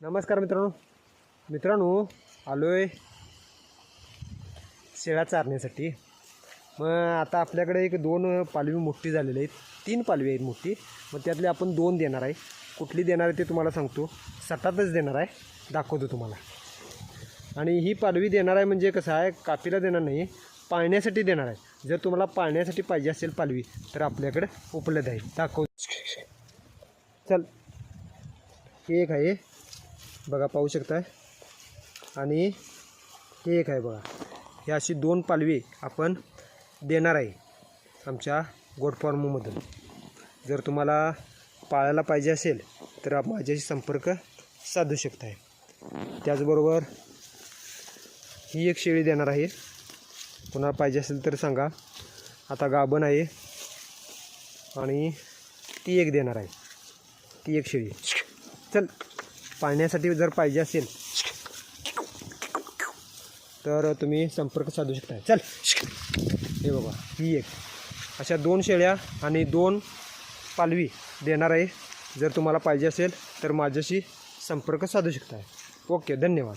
नमस्कार मित्रांनो. मित्रांनो आलो आहे शेळ्या चारण्यासाठी. मग आता आपल्याकडे एक दोन पालवी मोठी झालेली आहेत. तीन पालवी आहेत मोठी. मग त्यातले आपण दोन देणार आहे. कुठली देणार आहे ते तुम्हाला सांगतो. सटातच देणार आहे. दाखवतो तुम्हाला. आणि ही पालवी देणार आहे म्हणजे कसं आहे कापीला देणार नाही पाळण्यासाठी देणार आहे. जर तुम्हाला पाळण्यासाठी पाहिजे असेल पालवी तर आपल्याकडे उपलब्ध आहे. दाखव. चल. एक आहे. बघा पाहू शकताय? आणि हे एक आहे बघा. हे अशी दोन पालवी आपण देणार आहे आमच्या गोटफॉर्ममधून जर तुम्हाला पाळायला पाहिजे असेल तर माझ्याशी संपर्क साधू शकताय. त्याचबरोबर ही एक शेळी देणार आहे. कुणाला पाहिजे असेल तर सांगा. आता गाभण आहे आणि ती एक देणार आहे. ती एक शेळी. चल. पाळण्यासाठी जर पाहिजे असेल तर तुम्ही संपर्क साधू शकता चल. हे बघा ही एक. अशा दोन शेळ्या आणि दोन पालवी देणार आहे. जर तुम्हाला पाहिजे असेल तर माझ्याशी संपर्क साधू शकता ओके धन्यवाद.